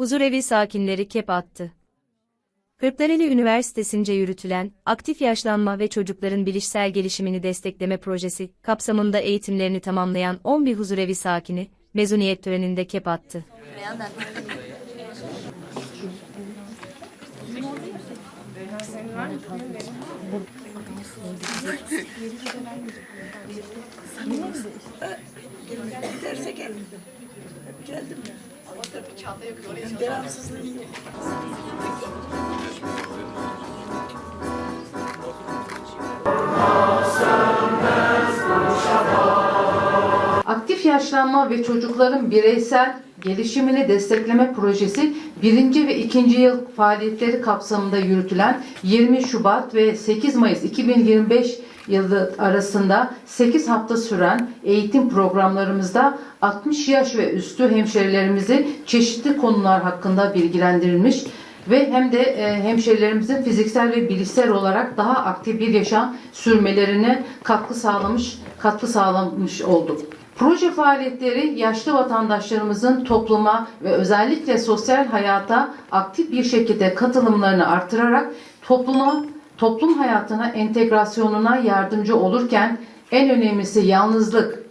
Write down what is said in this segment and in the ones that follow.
Huzurevi sakinleri kep attı. Kırklareli Üniversitesi'nce yürütülen, aktif yaşlanma ve çocukların bilişsel gelişimini destekleme projesi kapsamında eğitimlerini tamamlayan 11 huzurevi sakini, mezuniyet töreninde kep attı. Aktif yaşlanma ve çocukların bireysel gelişimini destekleme projesi birinci ve ikinci yıl faaliyetleri kapsamında yürütülen 20 Şubat ve 8 Mayıs 2025 yılı arasında 8 hafta süren eğitim programlarımızda 60 yaş ve üstü hemşerilerimizi çeşitli konular hakkında bilgilendirilmiş ve hem de e, hemşerilerimizin fiziksel ve bilişsel olarak daha aktif bir yaşam sürmelerine katkı sağlamış katkı sağlamış olduk. Proje faaliyetleri yaşlı vatandaşlarımızın topluma ve özellikle sosyal hayata aktif bir şekilde katılımlarını artırarak topluma toplum hayatına entegrasyonuna yardımcı olurken en önemlisi yalnızlık,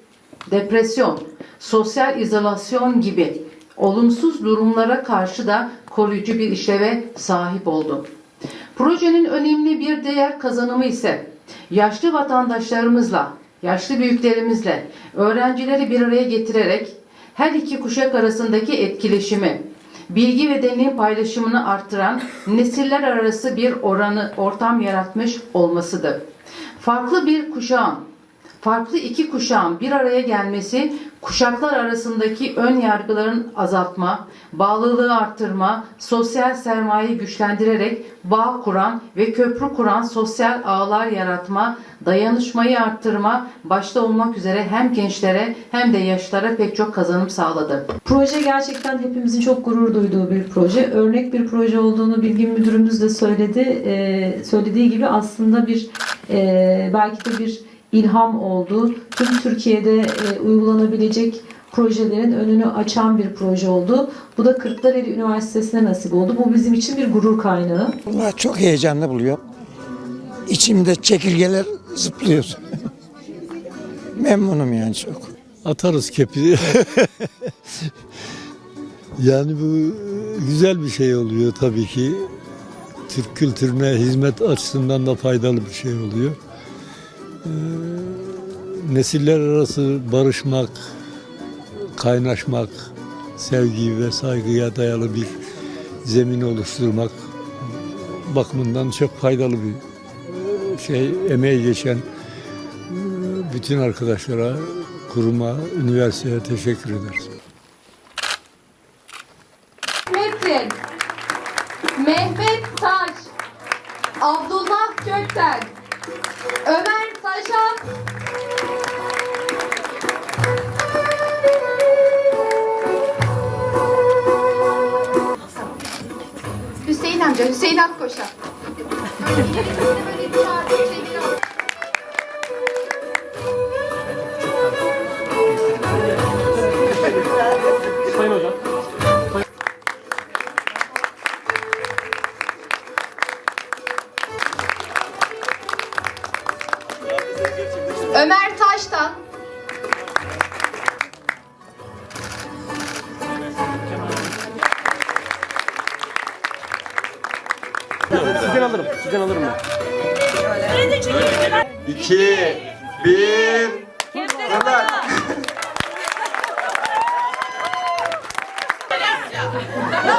depresyon, sosyal izolasyon gibi olumsuz durumlara karşı da koruyucu bir işleve sahip oldu. Projenin önemli bir değer kazanımı ise yaşlı vatandaşlarımızla, yaşlı büyüklerimizle öğrencileri bir araya getirerek her iki kuşak arasındaki etkileşimi, bilgi ve deneyim paylaşımını arttıran nesiller arası bir oranı ortam yaratmış olmasıdır. Farklı bir kuşağın farklı iki kuşağın bir araya gelmesi kuşaklar arasındaki ön yargıların azaltma, bağlılığı arttırma, sosyal sermayeyi güçlendirerek bağ kuran ve köprü kuran sosyal ağlar yaratma, dayanışmayı arttırma başta olmak üzere hem gençlere hem de yaşlara pek çok kazanım sağladı. Proje gerçekten hepimizin çok gurur duyduğu bir proje. Örnek bir proje olduğunu bilgin müdürümüz de söyledi. Ee, söylediği gibi aslında bir e, belki de bir ilham oldu. Tüm Türkiye'de e, uygulanabilecek projelerin önünü açan bir proje oldu. Bu da Kırklareli Üniversitesi'ne nasip oldu. Bu bizim için bir gurur kaynağı. Vallahi çok heyecanlı buluyorum. İçimde çekirgeler zıplıyor. Memnunum yani çok. atarız kepi. yani bu güzel bir şey oluyor tabii ki. Türk kültürüne hizmet açısından da faydalı bir şey oluyor. Ee, nesiller arası barışmak, kaynaşmak, sevgi ve saygıya dayalı bir zemin oluşturmak bakımından çok faydalı bir e, şey, emeği geçen e, bütün arkadaşlara, kuruma, üniversiteye teşekkür ederiz. Metin, Mehmet Taş, Abdullah Kökten, Ömer Taşan, Hüseyin amca, Hüseyin Akkoşa. Ömer Sizden alırım. Ben. 2 1 Kadar.